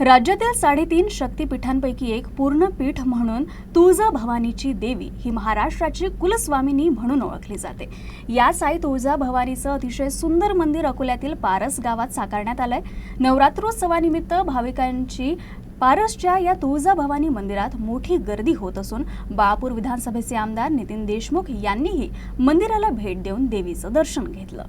राज्यातील साडेतीन शक्तिपीठांपैकी एक पूर्ण पीठ म्हणून तुळजा भवानीची देवी ही महाराष्ट्राची कुलस्वामिनी म्हणून ओळखली जाते. या साई तुळजा भवानीचं अतिशय सुंदर मंदिर अकोल्यातील पारस गावात साकारण्यात आलंय. नवरात्रोत्सवानिमित्त भाविकांची पारसच्या या तुळजा भवानी मंदिरात मोठी गर्दी होत असून बाळापूर विधानसभेचे आमदार नितीन देशमुख यांनीही मंदिराला भेट देऊन देवीचं दर्शन घेतलं.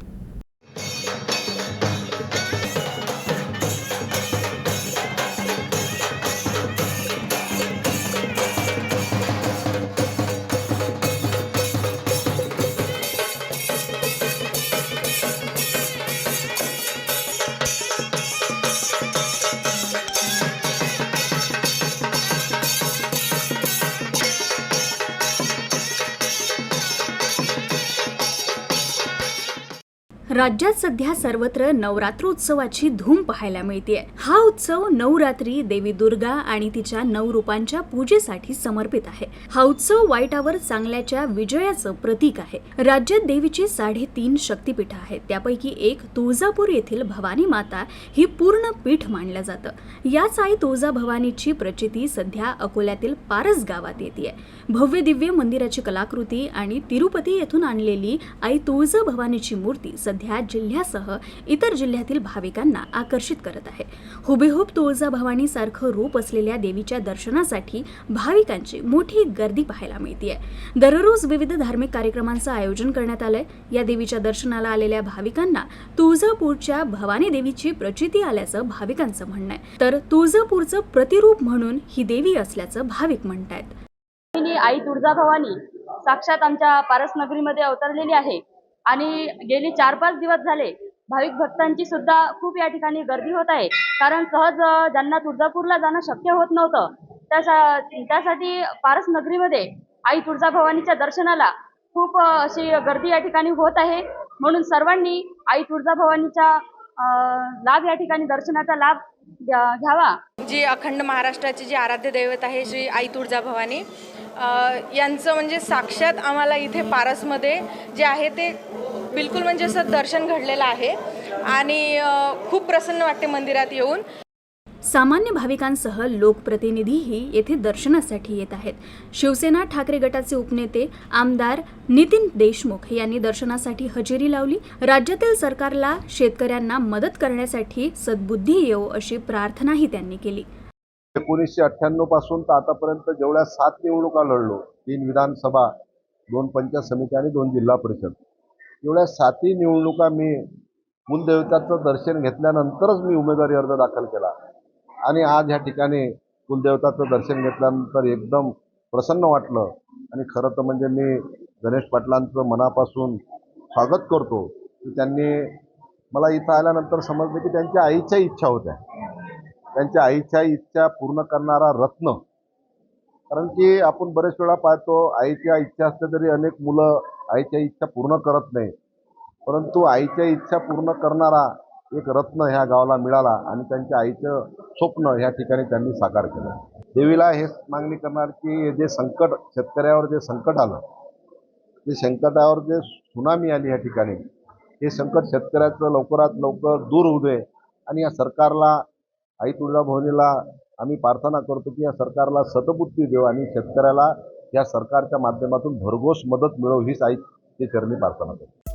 राज्यात सध्या सर्वत्र नवरात्रोत्सवाची धूम पाहायला मिळते. हा उत्सव नवरात्री देवी दुर्गा आणि तिच्या नऊ रूपांच्या पूजेसाठी समर्पित आहे. हा उत्सव वाईटावर चांगल्याच्या विजयाचं प्रतीक आहे. राज्यात देवीची साडेतीन शक्तीपीठ आहेत. त्यापैकी एक तुळजापूर येथील भवानी माता ही पूर्ण पीठ मानलं जातं. याच आई तुळजा भवानीची प्रचिती सध्या अकोल्यातील पारस गावात येते भव्य दिव्य मंदिराची कलाकृती आणि तिरुपती येथून आणलेली आई तुळजा भवानीची मूर्ती सध्या जिल्ह्यासह इतर जिल्ह्यातील भाविकांना आकर्षित करत आहे. हुबेहूब तुळजाभवानी सारखं रूप असलेल्या देवीच्या दर्शनासाठी भाविकांची मोठी गर्दी पाहायला मिळते दररोज विविध धार्मिक कार्यक्रमांचं आयोजन करण्यात आलंय. या देवीच्या दर्शनाला आलेल्या भाविकांना तुळजापूरच्या भवानी देवीची प्रचिती आल्याचं भाविकांचं म्हणणं आहे. तर तुळजापूरचं प्रतिरूप म्हणून ही देवी असल्याचं भाविक म्हणतायत. आई तुळजाभवानी साक्षात आमच्या पारसनगरीमध्ये अवतरलेली आहे. आणि गेली चार पाच दिवस झाले भाविक भक्तांची सुद्धा खूप या ठिकाणी गर्दी होत आहे. कारण सहज ज्यांना तुळजापूरला जाणं शक्य होत नव्हतं त्यासा त्यासाठी पारस नगरीमध्ये आई तुळजाभवानीच्या दर्शनाला खूप अशी गर्दी या ठिकाणी होत आहे. म्हणून सर्वांनी आई तुळजाभवानीच्या लाभ या ठिकाणी दर्शनाचा लाभ घ्या- घ्यावा. जी अखंड महाराष्ट्राची जी आराध्य दैवत आहे श्री आई तुळजाभवानी यांचं म्हणजे साक्षात आम्हाला इथे पारसमध्ये जे आहे ते बिलकुल म्हणजे असं दर्शन घडलेलं आहे. आणि खूप प्रसन्न वाटते मंदिरात येऊन. सामान्य भाविकांसह लोकप्रतिनिधीही येथे दर्शनासाठी येत आहेत. शिवसेना ठाकरे गटाचे उपनेते आमदार नितीन देशमुख यांनी दर्शनासाठी हजेरी लावली. राज्यातील सरकारला शेतकऱ्यांना मदत करण्यासाठी सद्बुद्धी येवो अशी प्रार्थनाही त्यांनी केली. एकोणीसशे अठ्ठ्याण्णवपासून तर आतापर्यंत जेवढ्या सात निवडणुका लढलो तीन विधानसभा दोन पंचायत समिती आणि दोन जिल्हा परिषद एवढ्या सातही निवडणुका मी कुलदेवताचं दर्शन घेतल्यानंतरच मी उमेदवारी अर्ज दाखल केला. आणि आज ह्या ठिकाणी कुलदेवताचं दर्शन घेतल्यानंतर एकदम प्रसन्न वाटलं. आणि खरं तर म्हणजे मी गणेश पाटलांचं मनापासून स्वागत करतो. की त्यांनी मला इथं आल्यानंतर समजलं की त्यांच्या आईच्या इच्छा होत्या. त्यांच्या आईच्या इच्छा पूर्ण करणारा रत्न. कारण की आपण बरेच वेळा पाहतो आईच्या इच्छा असल्या तरी अनेक मुलं आईच्या इच्छा पूर्ण करत नाही परंतु आईच्या इच्छा पूर्ण करणारा एक रत्न ह्या गावाला मिळाला आणि त्यांच्या आईचं स्वप्न ह्या ठिकाणी त्यांनी साकार केलं. देवीला हेच मागणी करणार की जे संकट शेतकऱ्यावर जे संकट आलं ते संकटावर जे सुनामी आली ह्या ठिकाणी हे संकट शेतकऱ्याचं लवकरात लवकर दूर होऊ दे आणि या सरकारला आई तुळजाभवानीला आम्ही प्रार्थना करतो की या सरकारला सतबुद्धी देऊ आणि शेतकऱ्याला या सरकारच्या माध्यमातून भरघोस मदत मिळव हीच आई ते चरणी प्रार्थना करतो.